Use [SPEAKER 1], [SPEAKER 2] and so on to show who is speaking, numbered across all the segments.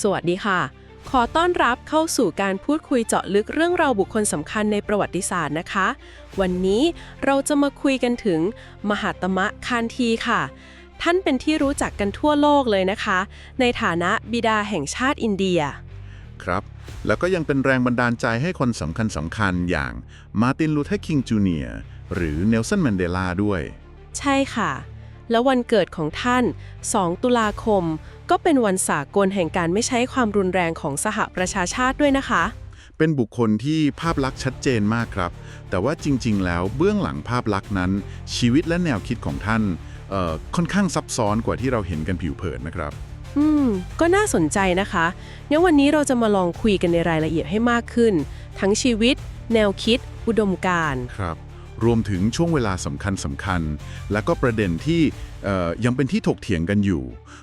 [SPEAKER 1] สวัสดีค่ะ ขอต้อนรับเข้าสู่การพูดคุยเจาะลึกเรื่องราวบุคคลสำคัญในประวัติศาสตร์นะคะ วันนี้เราจะมาคุยกันถึง มหาตมะคานทีค่ะ ท่านเป็นที่รู้จักกันทั่วโลกเลยนะคะ ในฐานะบิดาแห่งชาติอินเดีย
[SPEAKER 2] ครับ แล้วก็ยังเป็นแรงบันดาลใจให้คนสำคัญสำคัญๆอย่างมาร์ตินลูเทอร์คิงจูเนียร์หรือเนลสันแมนเดลาด้วย
[SPEAKER 1] ใช่ค่ะ แล้ววันเกิดของท่าน 2 ตุลาคม ก็เป็นวันสากลแห่งการไม่ใช้ความรุนแรงของสหประชาชาติด้วยนะคะ
[SPEAKER 2] เป็นบุคคลที่ภาพลักษณ์ชัดเจนมากครับ แต่ว่าจริง ๆ แล้วเบื้องหลังภาพลักษณ์นั้น ชีวิตและแนวคิดของท่านเอ่อค่อนข้างซับซ้อนกว่าที่เราเห็นกันผิวเผินนะครับ
[SPEAKER 1] อืม ก็น่าสนใจนะคะงั้นวันนี้เราจะมาลองคุยกันในรายละเอียดให้มากขึ้น ทั้งชีวิต แนวคิด อุดมการณ์
[SPEAKER 2] ครับ รวมถึงช่วงเวลาสำคัญสำคัญ และก็ประเด็นที่เอ่อยังเป็นที่ถกเถียงกันอยู่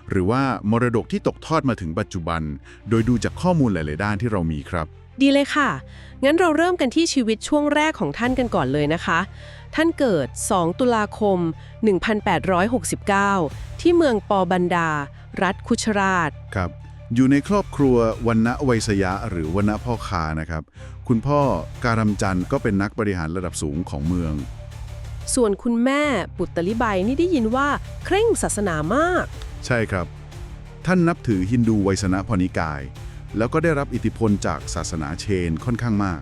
[SPEAKER 2] หรือว่ามรดกที่ตกทอดมาถึงปัจจุบัน โดยดูจากข้อมูลหลาย ๆ ด้านที่เรามีครับ
[SPEAKER 1] ดีเลยค่ะ งั้นเราเริ่มกันที่ชีวิตช่วงแรกของท่านกันก่อนเลยนะคะ ท่านเกิด 2 ตุลาคม 1869 ที่เมืองปอบันดา รัฐคุชราช
[SPEAKER 2] ครับ อยู่ในครอบครัววันณะไวยสยะหรือวันณะพ่อค้านะครับ คุณพ่อการำจันทร์ก็เป็นนักบริหารระดับสูงของเมือง
[SPEAKER 1] ส่วนคุณแม่ปุตตลิไบนี่ได้ยินว่าเคร่งศาสนามาก
[SPEAKER 2] ใช่ครับ ท่านนับถือฮินดูไวยสนะพนิกาย แล้วก็ได้รับอิทธิพลจากศาสนาเชนค่อนข้างมาก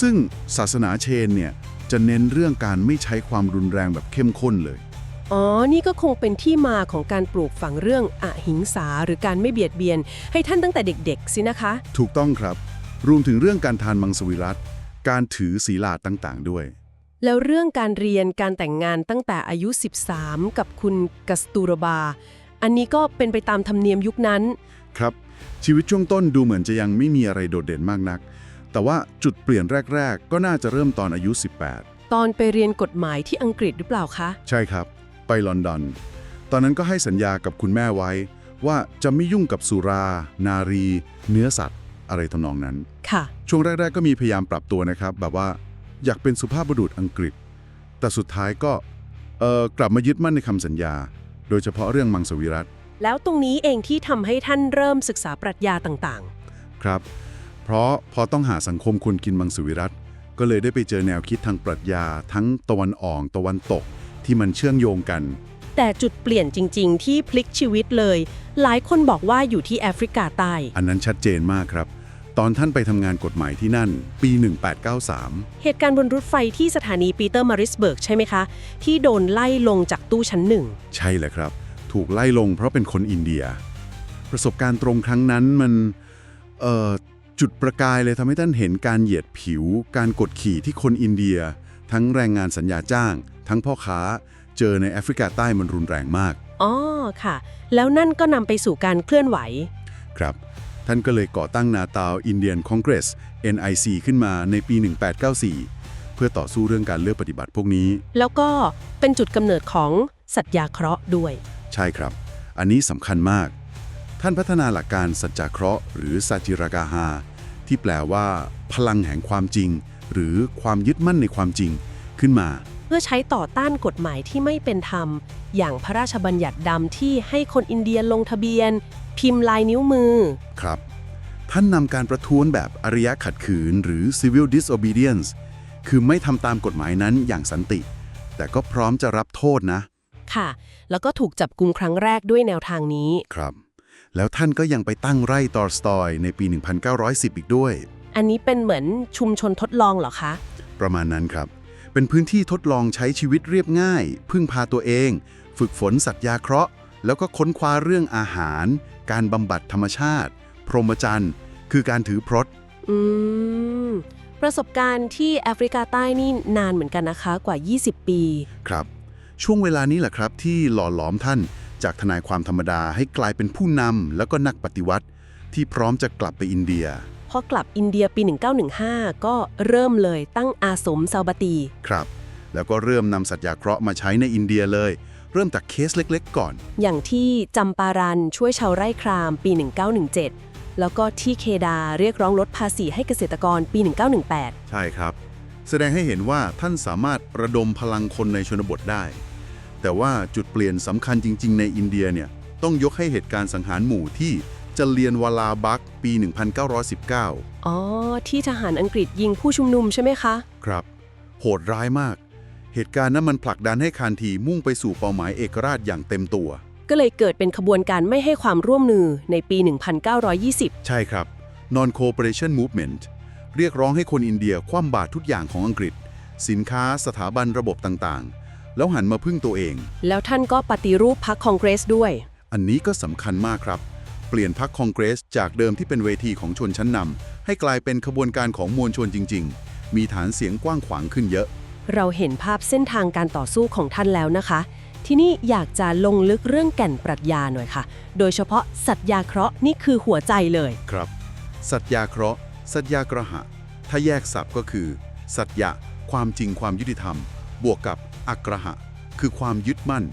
[SPEAKER 2] ซึ่งศาสนาเชนเนี่ยจะเน้นเรื่องการไม่ใช้ความรุนแรงแบบเข้มข้นเลย
[SPEAKER 1] อ๋อ นี่ก็คงเป็นที่มาของการปลูกฝังเรื่องอหิงสาหรือการไม่เบียดเบียน ให้ท่านตั้งแต่เด็กๆ สินะคะ
[SPEAKER 2] ถูกต้องครับ รวมถึงเรื่องการทานมังสวิรัตการถือศีลาต่างๆ ด้วย
[SPEAKER 1] แล้วเรื่องการเรียนการแต่งงานตั้งแต่อายุ 13 กับคุณกัสตูรบา อันนี้ก็เป็นไปตามธรรมเนียมยุคนั้น
[SPEAKER 2] ครับ ชีวิตช่วงต้นดูเหมือนจะยังไม่มีอะไรโดดเด่นมากนัก แต่ว่าจุดเปลี่ยนแรก ๆ ก็น่าจะเริ่มตอนอายุ
[SPEAKER 1] ตอนไปเรียนกฎหมายที่อังกฤษหรือเปล่าคะ
[SPEAKER 2] 18ใช่ครับ ไปลอนดอน ตอนนั้นก็ให้สัญญากับคุณแม่ไว้ ว่าจะไม่ยุ่งกับสุรา นารี เนื้อสัตว์ อะไรทำนองนั้น
[SPEAKER 1] ค่ะ
[SPEAKER 2] ช่วงแรก ๆ ก็มีพยายามปรับตัวนะครับ แบบว่าอยากเป็นสุภาพบุรุษอังกฤษ แต่สุดท้ายก็เอ่อกลับมายึดมั่นในคำสัญญา โดยเฉพาะเรื่องมังสวิรัต
[SPEAKER 1] แล้วตรงนี้เองที่ทำให้ท่านเริ่มศึกษาปรัชญาต่าง
[SPEAKER 2] ครับ เพราะพอต้องหาสังคมคนกินมังสวิรัตก็เลยได้ไปเจอแนวคิดทางปรัชญาทั้งตะวันออกตะวันตก ที่มันเชื่อมโยงกัน
[SPEAKER 1] ๆแต่จุดเปลี่ยนจริง ๆ ที่พลิกชีวิตเลย หลายคนบอกว่าอยู่ที่แอฟริกาใต้
[SPEAKER 2] อันนั้นชัดเจนมากครับ ตอนท่านไปทำงานกฎหมายที่นั่น ปี 1893
[SPEAKER 1] เหตุการณ์บนรถไฟที่สถานีปีเตอร์มาริสเบิร์กใช่ไหมคะ ที่โดนไล่ลงจากตู้ชั้นหนึ่ง
[SPEAKER 2] ใช่แหละครับ ถูกไล่ลงเพราะเป็นคนอินเดีย ประสบการณ์ตรงครั้งนั้นมันเอ่อจุดประกายเลยทำให้ท่านเห็นการเหยียดผิว การกดขี่ที่คนอินเดีย ทั้งแรงงานสัญญาจ้าง ทั้งพ่อค้า เจอในแอฟริกาใต้มันรุนแรงมาก
[SPEAKER 1] อ๋อ ค่ะ แล้วนั่นก็นำไปสู่การเคลื่อนไหว
[SPEAKER 2] ครับ ท่านก็เลยก่อตั้งนาตาลอินเดียนคอนเกรส NIC ขึ้นมาในปี 1894 เพื่อต่อสู้เรื่องการเลือกปฏิบัติพวกนี้
[SPEAKER 1] แล้วก็เป็นจุดกำเนิดของสัตยาเคราะห์ด้วย
[SPEAKER 2] ใช่ครับ อันนี้สำคัญมาก ท่านพัฒนาหลักการสัจจาเคราะห์หรือสัจจิรากาหา ที่แปลว่า พลังแห่งความจริง หรือความยึดมั่นในความจริงขึ้นมา
[SPEAKER 1] เพื่อใช้ต่อต้านกฎหมายที่ไม่เป็นธรรม อย่างพระราชบัญญัติดำที่ให้คนอินเดียลงทะเบียน พิมพ์ลายนิ้วมือ
[SPEAKER 2] ครับ ท่านนำการประท้วงแบบอารยะขัดขืน หรือ civil disobedience คือไม่ทำตามกฎหมายนั้นอย่างสันติ แต่ก็พร้อมจะรับโทษนะ
[SPEAKER 1] ค่ะ แล้วก็ถูกจับกุมครั้งแรกด้วยแนวทางนี้
[SPEAKER 2] ครับ แล้วท่านก็ยังไปตั้งไร่ตอร์สตอยในปี 1910 อีกด้วย
[SPEAKER 1] อันนี้เป็นเหมือนชุมชนทดลองเหรอคะ
[SPEAKER 2] ประมาณนั้นครับ เป็นพื้นที่ทดลองใช้ชีวิตเรียบง่าย พึ่งพาตัวเอง ฝึกฝนสัตว์ยาเคราะห์ แล้วก็ค้นคว้าเรื่องอาหาร การบำบัดธรรมชาติ พรหมจรรย์ คือการถือพรต
[SPEAKER 1] อืม ประสบการณ์ที่แอฟริกาใต้นี่นานเหมือนกันนะคะกว่า 20 ปี
[SPEAKER 2] ครับ ช่วงเวลานี้แหละครับที่หล่อหลอมท่านจากทนายความธรรมดาให้กลายเป็นผู้นำแล้วก็นักปฏิวัติ ที่พร้อมจะกลับไปอินเดีย
[SPEAKER 1] พอกลับอินเดียปี 1915 ก็เริ่มเลยตั้งอาสมซาบาตี
[SPEAKER 2] ครับ แล้วก็เริ่มนำสัตว์ยาเคราะห์มาใช้ในอินเดียเลย เริ่มจากเคสเล็กๆ ก่อน
[SPEAKER 1] อย่างที่จำปารันช่วยชาวไร่ครามปี 1917 แล้วก็ที่เคดาเรียกร้องลดภาษีให้เกษตรกรปี 1918
[SPEAKER 2] ใช่ครับ แสดงให้เห็นว่าท่านสามารถระดมพลังคนในชนบทได้ แต่ว่าจุดเปลี่ยนสำคัญจริง ๆ ในอินเดียเนี่ยต้องยกให้เหตุการณ์สังหารหมู่ที่ จเลียนวาลาบักปี 1919
[SPEAKER 1] อ๋อ ที่ทหารอังกฤษยิงผู้ชุมนุมใช่ไหมคะ
[SPEAKER 2] ครับ โหดร้ายมาก เหตุการณ์นั้นมันผลักดันให้คานทีมุ่งไปสู่เป้าหมายเอกราชอย่างเต็มตัว
[SPEAKER 1] ก็เลยเกิดเป็นขบวนการไม่ให้ความร่วมมือในปี 1920
[SPEAKER 2] ใช่ครับ Non Cooperation Movement เรียกร้องให้คนอินเดียคว่ำบาตรทุกอย่างของอังกฤษ สินค้าสถาบันระบบต่างๆ แล้วหันมาพึ่งตัวเอง
[SPEAKER 1] แล้วท่านก็ปฏิรูปพรรคคองเกรสด้วย
[SPEAKER 2] อันนี้ก็สำคัญมากครับเปลี่ยนพรรคคองเกรส จากเดิมที่เป็นเวทีของชนชั้นนำให้กลายเป็นขบวนการของมวลชนจริง ๆ มีฐานเสียงกว้างขวางขึ้นเยอะ
[SPEAKER 1] เราเห็นภาพเส้นทางการต่อสู้ของท่านแล้วนะคะ ที่นี่อยากจะลงลึกเรื่องแก่นปรัชญาหน่อยค่ะ โดยเฉพาะสัตยาเคราะห์นี่คือหัวใจเลย
[SPEAKER 2] ครับ สัตยาเคราะห์ สัตยากระหะ ถ้าแยกศัพท์ก็คือ สัตยะ ความจริงความยุติธรรม บวกกับอักระหะ คือความยึดมั่น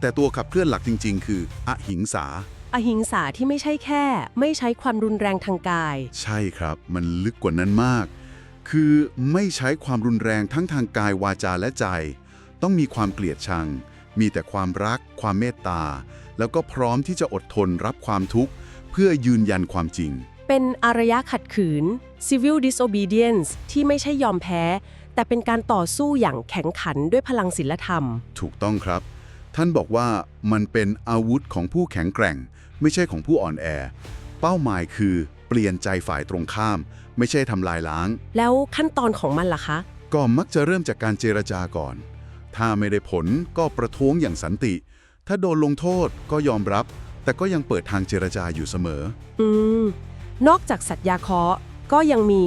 [SPEAKER 2] แต่ตัวขับเคลื่อนหลักจริง ๆ คืออหิงสา
[SPEAKER 1] อหิงสาที่ไม่ใช่แค่ ไม่ใช้ความรุนแรงทางกาย
[SPEAKER 2] ใช่ครับ มันลึกกว่านั้นมาก คือไม่ใช้ความรุนแรงทั้งทางกายวาจาและใจ ต้องมีความเกลียดชัง มีแต่ความรัก ความเมตตา แล้วก็พร้อมที่จะอดทนรับความทุกข์ เพื่อยืนยันความจริง
[SPEAKER 1] เป็นอารยะขัดขืน civil disobedience ที่ไม่ใช่ยอมแพ้ แต่เป็นการต่อสู้อย่างแข็งขันด้วยพลังศีลธรรม
[SPEAKER 2] ถูกต้องครับ ท่านบอกว่ามันเป็นอาวุธของผู้แข็งแกร่ง ไม่ใช่ของผู้อ่อนแอ เป้าหมายคือเปลี่ยนใจฝ่ายตรงข้าม ไม่ใช่ทำลายล้าง
[SPEAKER 1] แล้วขั้นตอนของมันล่ะคะ
[SPEAKER 2] ก็มักจะเริ่มจากการเจรจาก่อน ถ้าไม่ได้ผลก็ประท้วงอย่างสันติ ถ้าโดนลงโทษก็ยอมรับ แต่ก็ยังเปิดทางเจรจาอยู่เสมอ
[SPEAKER 1] อืม นอกจากสัตยาเคราะห์ก็ยังมี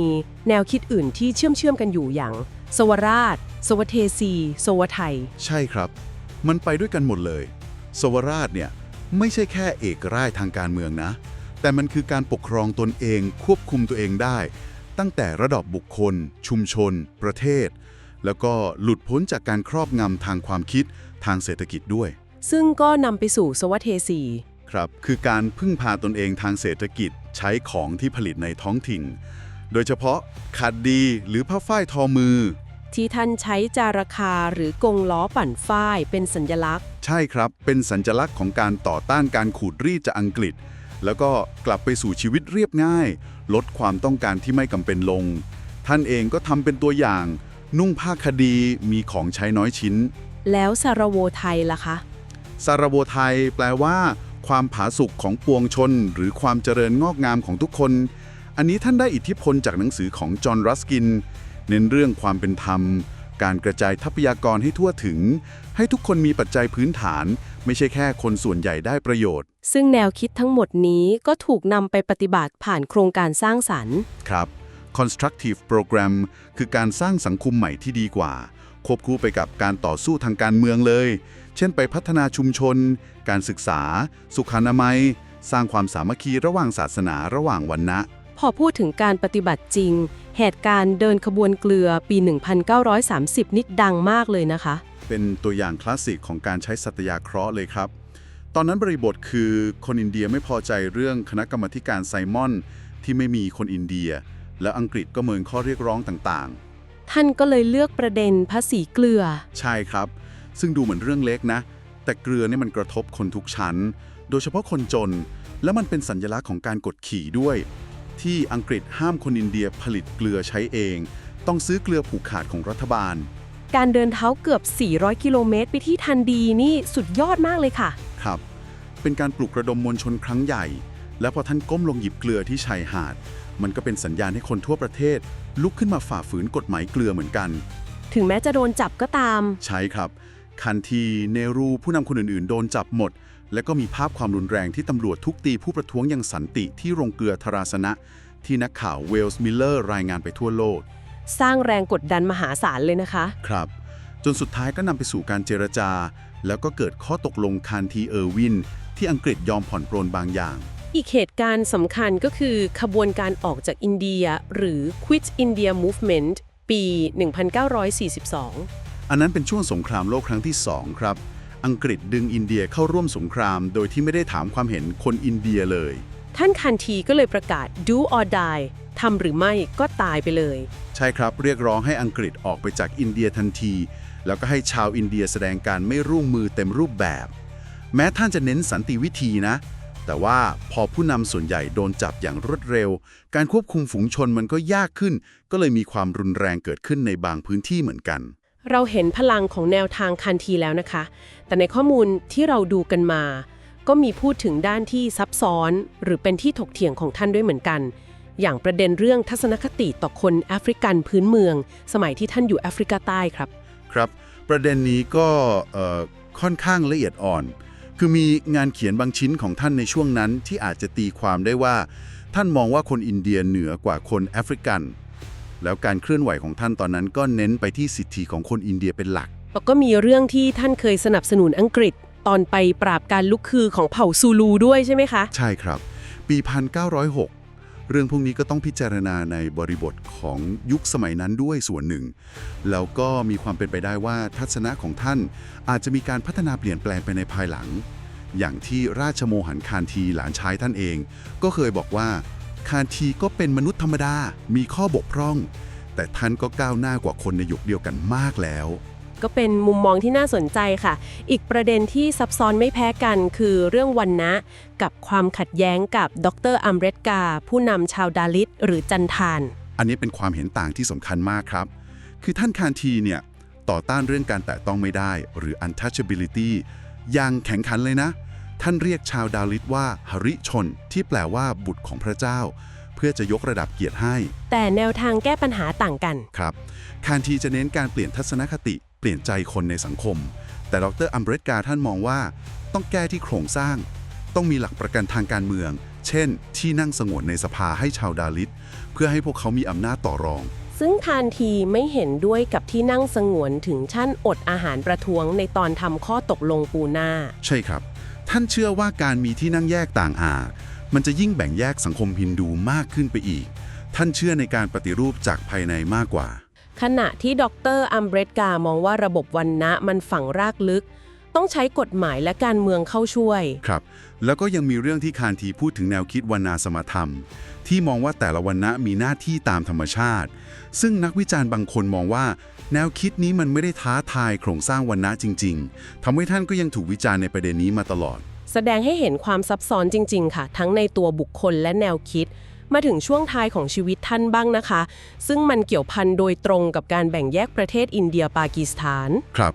[SPEAKER 1] แนวคิดอื่นที่เชื่อมเชื่อมๆกันอยู่อย่าง สวราช สวเทซี สวไทย
[SPEAKER 2] ใช่ครับ มันไปด้วยกันหมดเลย สวราชเนี่ย ไม่ใช่แค่เอกราชทางการเมืองนะ แต่มันคือการปกครองตนเองควบคุมตัวเองได้ ตั้งแต่ระดับบุคคล ชุมชน ประเทศ แล้วก็หลุดพ้นจากการครอบงำทางความคิดทางเศรษฐกิจด้วย
[SPEAKER 1] ซึ่งก็นำไปสู่สวเทซี
[SPEAKER 2] ครับ คือการพึ่งพาตนเองทางเศรษฐกิจใช้ของที่ผลิตในท้องถิ่น โดยเฉพาะขัดดีหรือผ้าฝ้ายทอมือ
[SPEAKER 1] ที่ท่านใช้จาราคาหรือกงล้อปั่นฝ้ายเป็นสัญลักษณ์
[SPEAKER 2] ใช่ครับ เป็นสัญลักษณ์ของการต่อต้านการขูดรีดจากอังกฤษ แล้วก็กลับไปสู่ชีวิตเรียบง่าย ลดความต้องการที่ไม่กำเป็นลง ท่านเองก็ทำเป็นตัวอย่าง นุ่งผ้าคดีมีของใช้น้อยชิ้น
[SPEAKER 1] แล้วสารโวไทยล่ะคะ
[SPEAKER 2] สารโวไทยแปลว่า ความผาสุกของปวงชน หรือความเจริญงอกงามของทุกคน อันนี้ท่านได้อิทธิพลจากหนังสือของจอห์นรัสกิน เน้นเรื่องความเป็นธรรม การกระจายทรัพยากรให้ทั่วถึง ให้ทุกคนมีปัจจัยพื้นฐาน ไม่ใช่แค่คนส่วนใหญ่ได้ประโยชน์
[SPEAKER 1] ซึ่งแนวคิดทั้งหมดนี้ก็ถูกนำไปปฏิบัติผ่านโครงการสร้างสรรค์
[SPEAKER 2] ครับ constructive program คือการสร้างสังคมใหม่ที่ดีกว่า ควบคู่ไปกับการต่อสู้ทางการเมืองเลย เช่นไปพัฒนาชุมชน การศึกษา สุขอนามัย สร้างความสามัคคีระหว่างศาสนาระหว่างวันนะ
[SPEAKER 1] พอพูดถึงการปฏิบัติจริง เหตุการณ์เดินขบวนเกลือปี 1930 นิดดังมากเลยนะคะ
[SPEAKER 2] เป็นตัวอย่างคลาสสิกของการใช้สัตยาเคราะห์เลยครับ ตอนนั้นบริบทคือคนอินเดียไม่พอใจเรื่องคณะกรรมาธิการไซมอน ที่ไม่มีคนอินเดีย และอังกฤษก็เมินข้อเรียกร้องต่าง
[SPEAKER 1] ท่านก็เลยเลือกประเด็นภาษีเกลือ
[SPEAKER 2] ๆใช่ครับ ซึ่งดูเหมือนเรื่องเล็กนะ แต่เกลือเนี่ยมันกระทบคนทุกชั้น โดยเฉพาะคนจน และมันเป็นสัญลักษณ์ของการกดขี่ด้วย ที่อังกฤษห้ามคนอินเดียผลิตเกลือใช้เอง ต้องซื้อเกลือผูกขาดของรัฐบาล
[SPEAKER 1] การเดินเท้าเกือบ 400 กิโลเมตรไปที่ทันดีนี่สุดยอดมากเลยค่ะ
[SPEAKER 2] ครับ เป็นการปลุกระดมมวลชนครั้งใหญ่ และพอท่านก้มลงหยิบเกลือที่ชายหาด มันก็เป็นสัญญาณให้คนทั่วประเทศ ลุกขึ้นมาฝ่าฝืนกฎหมายเกลือเหมือนกัน
[SPEAKER 1] ถึงแม้จะโดนจับก็ตาม
[SPEAKER 2] ใช่ครับ คันที เนรูผู้นำคนอื่นๆ โดนจับหมด และก็มีภาพความรุนแรงที่ตำรวจทุกตีผู้ประท้วงอย่างสันติที่โรงเกลือทราสนะ ที่นักข่าวเวลส์มิลเลอร์รายงานไปทั่วโลก
[SPEAKER 1] สร้างแรงกดดันมหาศาลเลยนะคะ
[SPEAKER 2] ครับ จนสุดท้ายก็นำไปสู่การเจรจา แล้วก็เกิดข้อตกลงคานทีเออร์วิน ที่อังกฤษยอมผ่อนปรนบางอย่าง
[SPEAKER 1] อีกเหตุการณ์สำคัญก็คือขบวนการออกจากอินเดีย หรือ Quit India Movement ปี 1942
[SPEAKER 2] อันนั้นเป็นช่วงสงครามโลกครั้งที่ 2 ครับ อังกฤษดึงอินเดียเข้าร่วมสงคราม โดยที่ไม่ได้ถามความเห็นคนอินเดียเลย
[SPEAKER 1] ท่านคันทีก็เลยประกาศ do or die ทำหรือไม่ก็ตายไปเลย
[SPEAKER 2] ใช่ครับเรียกร้องให้อังกฤษออกไปจากอินเดียทันที แล้วก็ให้ชาวอินเดียแสดงการไม่ร่วมมือเต็มรูปแบบ แม้ท่านจะเน้นสันติวิธีนะแแต่ว่าพอผู้นำส่วนใหญ่โดนจับอย่างรวดเร็ว การควบคุมฝูงชนมันก็ยากขึ้น ก็เลยมีความรุนแรงเกิดขึ้นในบางพื้นที่เหมือนกัน
[SPEAKER 1] เราเห็นพลังของแนวทางคันทีแล้วนะคะ แต่ในข้อมูลที่เราดูกันมา ก็มีพูดถึงด้านที่ซับซ้อน หรือเป็นที่ถกเถียงของท่านด้วยเหมือนกัน อย่างประเด็นเรื่องทัศนคติต่อคนแอฟริกันพื้นเมือง สมัยที่ท่านอยู่แอฟริกาใต้ครับ
[SPEAKER 2] ครับ ประเด็นนี้ก็เอ่อค่อนข้างละเอียดอ่อน คือมีงานเขียนบางชิ้นของท่านในช่วงนั้นที่อาจจะตีความได้ว่า ท่านมองว่าคนอินเดียเหนือกว่าคนแอฟริกัน แล้วการเคลื่อนไหวของท่านตอนนั้นก็เน้นไปที่สิทธิของคนอินเดียเป็นหลัก
[SPEAKER 1] แล้วก็มีเรื่องที่ท่านเคยสนับสนุนอังกฤษ ตอนไปปราบการลุกคือของเผ่าซูลูด้วยใช่ไหมคะ
[SPEAKER 2] ใช่ครับ ปี 1906 เรื่องพวกนี้ก็ต้องพิจารณาในบริบทของยุคสมัยนั้นด้วยส่วนหนึ่ง แล้วก็มีความเป็นไปได้ว่าทัศนะของท่านอาจจะมีการพัฒนาเปลี่ยนแปลงไปในภายหลัง อย่างที่ราชโมหันคานทีหลานชายท่านเอง ก็เคยบอกว่า คานทีก็เป็นมนุษย์ธรรมดา มีข้อบกพร่อง แต่ท่านก็ก้าวหน้ากว่าคนในยุคเดียวกันมากแล้ว
[SPEAKER 1] ก็เป็นมุมมองที่น่าสนใจค่ะ อีกประเด็นที่ซับซ้อนไม่แพ้กันคือเรื่องวันนะ กับความขัดแย้งกับดรอัมเรตกา ผู้นำชาวดาลิตหรือจันทาน
[SPEAKER 2] อันนี้เป็นความเห็นต่างที่สำคัญมากครับ คือท่านคานทีเนี่ยต่อต้านเรื่องการแตะต้องไม่ได้ หรือ untouchability อย่างแข็งขันเลยนะ ท่านเรียกชาวดาลิตว่าหริชน ที่แปลว่าบุตรของพระเจ้า เพื่อจะยกระดับเกียรติให้
[SPEAKER 1] แต่แนวทางแก้ปัญหาต่างกัน
[SPEAKER 2] ครับ คานทีจะเน้นการเปลี่ยนทัศนคติ เปลี่ยนใจคนในสังคม แต่ดรอัมเบรตกาท่านมองว่า ต้องแก้ที่โครงสร้าง ต้องมีหลักประกันทางการเมือง เช่น ที่นั่งสงวนในสภาให้ชาวดาลิตเพื่อให้พวกเขามีอำนาจต่อรอง
[SPEAKER 1] ซึ่งทานทีไม่เห็นด้วยกับที่นั่งสงวนถึงชั้นอดอาหารประท้วงในตอนทำข้อตกลงปูหน้า
[SPEAKER 2] ใช่ครับ ท่านเชื่อว่าการมีที่นั่งแยกต่างอามันจะยิ่งแบ่งแยกสังคมฮินดูมากขึ้นไปอีก ท่านเชื่อในการปฏิรูปจากภายในมากกว่า
[SPEAKER 1] ขณะที่ดรอัมเบรตกามองว่าระบบวันนะมันฝังรากลึก ต้องใช้กฎหมายและการเมืองเข้าช่วย
[SPEAKER 2] ครับ แล้วก็ยังมีเรื่องที่คานทีพูดถึงแนวคิดวรรณาสมธรรม ที่มองว่าแต่ละวรรณะมีหน้าที่ตามธรรมชาติ ซึ่งนักวิจารณ์บางคนมองว่า แนวคิดนี้มันไม่ได้ท้าทายโครงสร้างวรรณะจริง ๆทำให้ท่านก็ยังถูกวิจารณ์ในประเด็นนี้มาตลอด
[SPEAKER 1] แสดงให้เห็นความซับซ้อนจริง ๆ ค่ะ ทั้งในตัวบุคคลและแนวคิด มาถึงช่วงท้ายของชีวิตท่านบ้างนะคะ ซึ่งมันเกี่ยวพันโดยตรงกับการแบ่งแยกประเทศอินเดียปากีสถาน
[SPEAKER 2] ครับ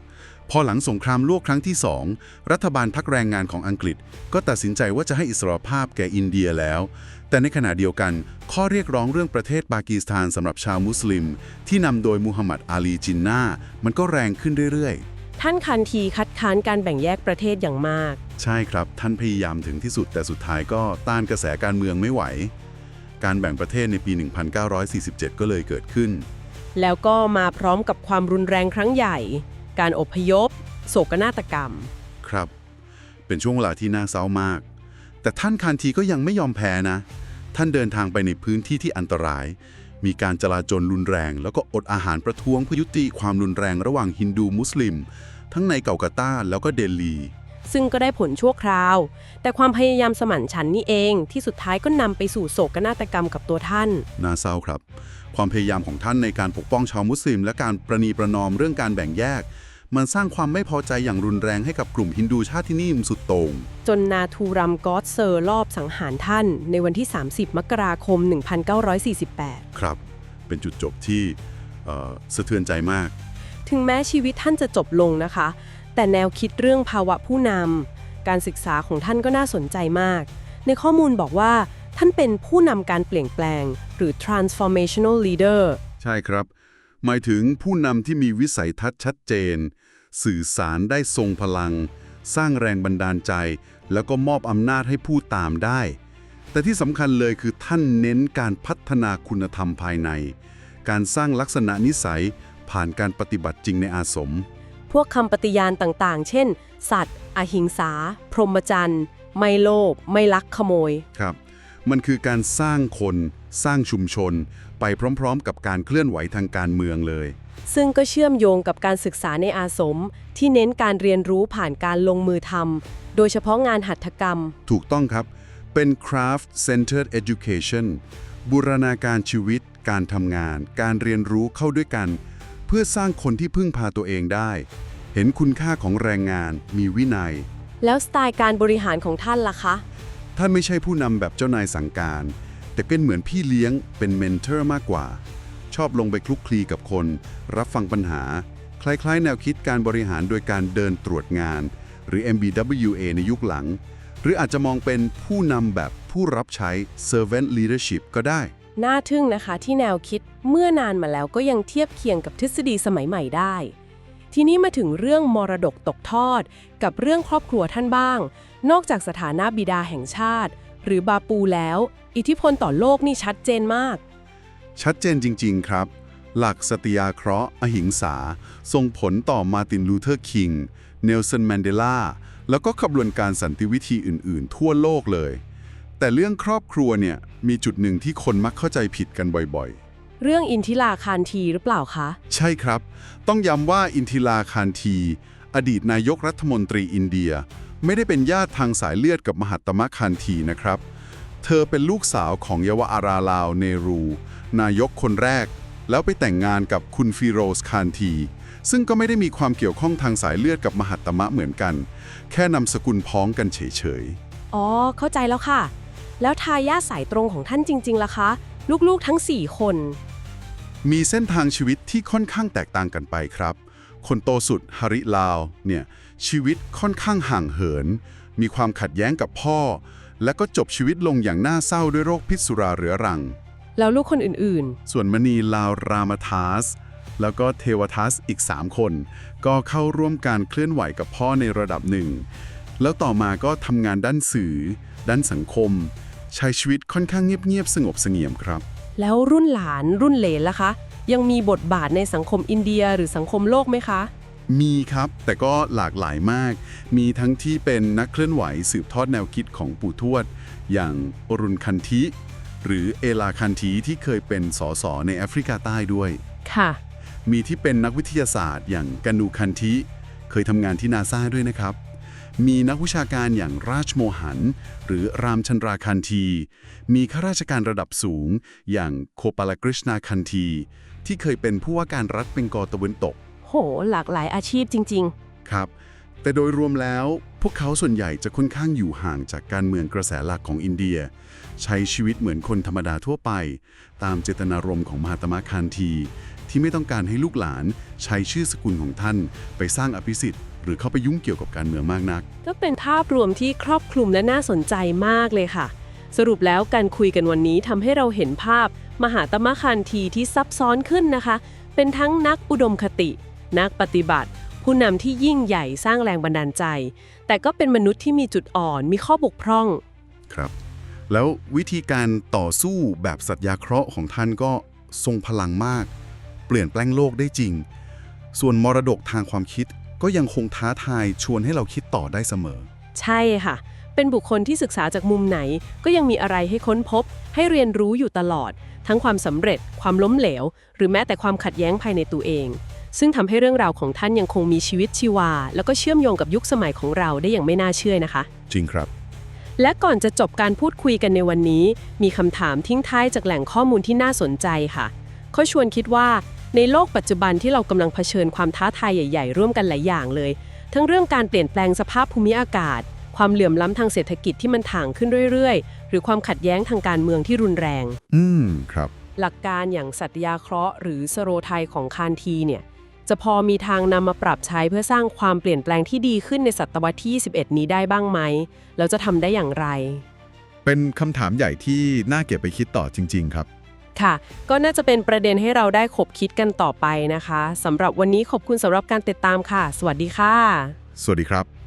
[SPEAKER 2] พอหลังสงครามโลกครั้งที่ 2 รัฐบาลพักแรงงานของอังกฤษ ก็ตัดสินใจว่าจะให้อิสรภาพแก่อินเดียแล้ว แต่ในขณะเดียวกัน ข้อเรียกร้องเรื่องประเทศปากีสถานสำหรับชาวมุสลิม ที่นำโดยมูฮัมหมัดอาลีจินนา มันก็แรงขึ้นเรื่อย
[SPEAKER 1] ท่านคันทีคัดค้านการแบ่งแยกประเทศอย่างมาก
[SPEAKER 2] ๆใช่ครับ ท่านพยายามถึงที่สุดแต่สุดท้ายก็ต้านกระแสการเมืองไม่ไหว การแบ่งประเทศในปี 1947 ก็เลยเกิดขึ้น
[SPEAKER 1] แล้วก็มาพร้อมกับความรุนแรงครั้งใหญ่ การอพยพ โศกนาฏกรรม
[SPEAKER 2] ครับ เป็นช่วงเวลาที่น่าเศร้ามาก แต่ท่านคานทีก็ยังไม่ยอมแพ้นะ ท่านเดินทางไปในพื้นที่ที่อันตราย มีการจลาจลรุนแรง แล้วก็อดอาหารประท้วงเพื่อยุติความรุนแรงระหว่างฮินดูมุสลิม ทั้งในเกากาตาแล้วก็เดลี
[SPEAKER 1] ซึ่งก็ได้ผลชั่วคราว แต่ความพยายามสมั่นฉันท์นี่เองที่สุดท้ายก็นำไปสู่โศกนาฏกรรมกับตัวท่าน
[SPEAKER 2] น่าเศร้าครับ ความพยายามของท่านในการปกป้องชาวมุสลิม และการประนีประนอมเรื่องการแบ่งแยก มันสร้างความไม่พอใจอย่างรุนแรงให้กับกลุ่มฮินดูชาตินิยมสุดโต่ง
[SPEAKER 1] จนนาทูรัมกอสเซอร์ลอบสังหารท่าน ในวันที่ 30 มกราคม 1948
[SPEAKER 2] ครับ เป็นจุดจบที่เอ่อสะเทือนใจมาก
[SPEAKER 1] ถึงแม้ชีวิตท่านจะจบลงนะคะ แต่แนวคิดเรื่องภาวะผู้นำการศึกษาของท่านก็น่าสนใจมาก ในข้อมูลบอกว่าท่านเป็นผู้นำการเปลี่ยนแปลง หรือ transformational leader
[SPEAKER 2] ใช่ครับ หมายถึงผู้นำที่มีวิสัยทัศน์ชัดเจน สื่อสารได้ทรงพลัง สร้างแรงบันดาลใจ แล้วก็มอบอำนาจให้ผู้ตามได้ แต่ที่สำคัญเลยคือท่านเน้นการพัฒนาคุณธรรมภายใน การสร้างลักษณะนิสัยผ่านการปฏิบัติจริงในอาสม
[SPEAKER 1] พวกคำปฏิญาณต่างๆ เช่น สัตว์ อหิงสา พรหมจรรย์ ไม่โลภ ไม่ลักขโมย
[SPEAKER 2] ครับ มันคือการสร้างคน สร้างชุมชน ไปพร้อมๆ กับการเคลื่อนไหวทางการเมืองเลย
[SPEAKER 1] ซึ่งก็เชื่อมโยงกับการศึกษาในอาสม ที่เน้นการเรียนรู้ผ่านการลงมือทำโดยเฉพาะงานหัตถกรรม
[SPEAKER 2] ถูกต้องครับ เป็น craft centered education บูรณาการชีวิต การทำงาน การเรียนรู้เข้าด้วยกัน เพื่อสร้างคนที่พึ่งพาตัวเองได้ เห็นคุณค่าของแรงงาน มีวินัย
[SPEAKER 1] แล้วสไตล์การบริหารของท่านล่ะคะ
[SPEAKER 2] ท่านไม่ใช่ผู้นำแบบเจ้านายสั่งการ แต่เป็นเหมือนพี่เลี้ยงเป็นเมนเทอร์มากกว่า ชอบลงไปคลุกคลีกับคน รับฟังปัญหา คล้ายๆ แนวคิดการบริหารโดยการเดินตรวจงาน หรือ MBWA ในยุคหลัง หรืออาจจะมองเป็นผู้นำแบบผู้รับใช้ servant leadership ก็ได้
[SPEAKER 1] น่าทึ่งนะคะที่แนวคิดเมื่อนานมาแล้วก็ยังเทียบเคียงกับทฤษฎีสมัยใหม่ได้ ทีนี้มาถึงเรื่องมรดกตกทอด กับเรื่องครอบครัวท่านบ้าง นอกจากสถานะบิดาแห่งชาติ หรือบาปูแล้ว อิทธิพลต่อโลกนี่ชัดเจนมาก
[SPEAKER 2] ชัดเจนจริง ๆ ครับ หลักสตรียาเคราะห์ อหิงสา ส่งผลต่อมาร์ตินลูเทอร์คิง เนลสันแมนเดลา แล้วก็ขบวนการสันติวิธีอื่น ๆ ทั่วโลกเลย แต่เรื่องครอบครัวเนี่ยมีจุดหนึ่งที่คนมักเข้าใจผิดกันบ่อย
[SPEAKER 1] เรื่องอินทิราคารทีหรือเปล่าคะ
[SPEAKER 2] ๆใช่ครับ ต้องย้ำว่าอินทิลาคารที อดีตนายกรัฐมนตรีอินเดีย ไม่ได้เป็นญาติทางสายเลือดกับมหัตตมะคารทีนะครับ เธอเป็นลูกสาวของเยาวอาราลาวเนรู นายกคนแรก แล้วไปแต่งงานกับคุณฟิโรสคานที ซึ่งก็ไม่ได้มีความเกี่ยวข้องทางสายเลือดกับมหัตตมะเหมือนกัน แค่นำสกุลพ้องกันเฉย
[SPEAKER 1] อ๋อ เข้าใจแล้วค่ะ แล้วทายาทสายตรงของท่านจริงๆล่ะคะ ลูกๆทั้ง 4 คน
[SPEAKER 2] ๆมีเส้นทางชีวิตที่ค่อนข้างแตกต่างกันไปครับ คนโตสุดฮาริลาวเนี่ยชีวิตค่อนข้างห่างเหิน มีความขัดแย้งกับพ่อ และก็จบชีวิตลงอย่างน่าเศร้าด้วยโรคพิษสุราเรื้อรัง
[SPEAKER 1] แล้วลูกคนอื่น
[SPEAKER 2] ส่วนมณีลาวรามาทัสแล้วก็เทวทัสอีก 3 คน ก็เข้าร่วมการเคลื่อนไหวกับพ่อในระดับหนึ่ง แล้วต่อมาก็ทำงานด้านสื่อ ด้านสังคม ใช้ชีวิตค่อนข้างเงียบๆสงบเสงี่ยมครับ
[SPEAKER 1] ๆ แล้วรุ่นหลานรุ่นเหลนล่ะคะ ยังมีบทบาทในสังคมอินเดียหรือสังคมโลกไหมคะ
[SPEAKER 2] มีครับ แต่ก็หลากหลายมาก มีทั้งที่เป็นนักเคลื่อนไหวสืบทอดแนวคิดของปู่ทวด อย่างอรุณคันธิหรือเอลาคันธีที่เคยเป็นสสในแอฟริกาใต้ด้วย
[SPEAKER 1] ค่ะ
[SPEAKER 2] มีที่เป็นนักวิทยาศาสตร์อย่างกานูคันธิเคยทำงานที่นาซาด้วยนะครับ มีนักวิชาการอย่างราชโมหัน หรือรามชันดราคันธี มีข้าราชการระดับสูง อย่างโคปาลกฤษณาคันธีที่เคยเป็นผู้ว่าการรัฐเบงกอลตะวันตก
[SPEAKER 1] โหหลากหลายอาชีพจริง
[SPEAKER 2] ครับ แต่โดยรวมแล้ว พวกเขาส่วนใหญ่จะค่อนข้างอยู่ห่างจากการเมืองกระแสหลักของอินเดีย ใช้ชีวิตเหมือนคนธรรมดาทั่วไป ตามเจตนารมณ์ของมหาตมะคานที ที่ไม่ต้องการให้ลูกหลานใช้ชื่อสกุลของท่าน ไปสร้างอภิสิทธิ์หรือเข้าไปยุ่งเกี่ยวกับการเมืองมากนัก
[SPEAKER 1] ๆ ก็เป็นภาพรวมที่ครอบคลุมและน่าสนใจมากเลยค่ะ สรุปแล้วการคุยกันวันนี้ทำให้เราเห็นภาพ มหาตมะคันทีที่ซับซ้อนขึ้นนะคะ เป็นทั้งนักอุดมคติ นักปฏิบัติ ผู้นำที่ยิ่งใหญ่สร้างแรงบันดาลใจ แต่ก็เป็นมนุษย์ที่มีจุดอ่อนมีข้อบกพร่อง
[SPEAKER 2] ครับ แล้ววิธีการต่อสู้แบบสัตยาเคราะห์ของท่านก็ทรงพลังมาก เปลี่ยนแปลงโลกได้จริง ส่วนมรดกทางความคิดก็ยังคงท้าทายชวนให้เราคิดต่อได้เสมอ
[SPEAKER 1] ใช่ค่ะ เป็นบุคคลที่ศึกษาจากมุมไหน ก็ยังมีอะไรให้ค้นพบ ให้เรียนรู้อยู่ตลอด ทั้งความสำเร็จ ความล้มเหลว หรือแม้แต่ความขัดแย้งภายในตัวเอง ซึ่งทำให้เรื่องราวของท่านยังคงมีชีวิตชีวา แล้วก็เชื่อมโยงกับยุคสมัยของเราได้อย่างไม่น่าเชื่อนะคะ
[SPEAKER 2] จริงครับ
[SPEAKER 1] และก่อนจะจบการพูดคุยกันในวันนี้ มีคำถามทิ้งท้ายจากแหล่งข้อมูลที่น่าสนใจค่ะเขาชวนคิดว่าในโลกปัจจุบันที่เรากำลังเผชิญความท้าทายใหญ่ๆ ร่วมกันหลายอย่างเลย ทั้งเรื่องการเปลี่ยนแปลงสภาพภูมิอากาศ ความเหลื่อมล้ำทางเศรษฐกิจที่มันถ่างขึ้นเรื่อยๆ หรือความขัดแย้งทางการเมืองที่รุนแรง
[SPEAKER 2] อืมครับ
[SPEAKER 1] หลักการอย่างสัตยาเคราะห์หรือสโรไทยของคานทีเนี่ย จะพอมีทางนำมาปรับใช้เพื่อสร้างความเปลี่ยนแปลงที่ดีขึ้นในศตวรรษที่ 21 นี้ได้บ้างไหม แล้วจะทำได้อย่างไร
[SPEAKER 3] เป็นคำถามใหญ่ที่น่าเก็บไปคิดต่อจริง ๆ ครับ
[SPEAKER 1] ค่ะ ก็น่าจะเป็นประเด็นให้เราได้ขบคิดกันต่อไปนะคะสำหรับวันนี้ขอบคุณสำหรับการติดตามค่ะ สวัสดีค่ะ
[SPEAKER 3] สวัสดีครับ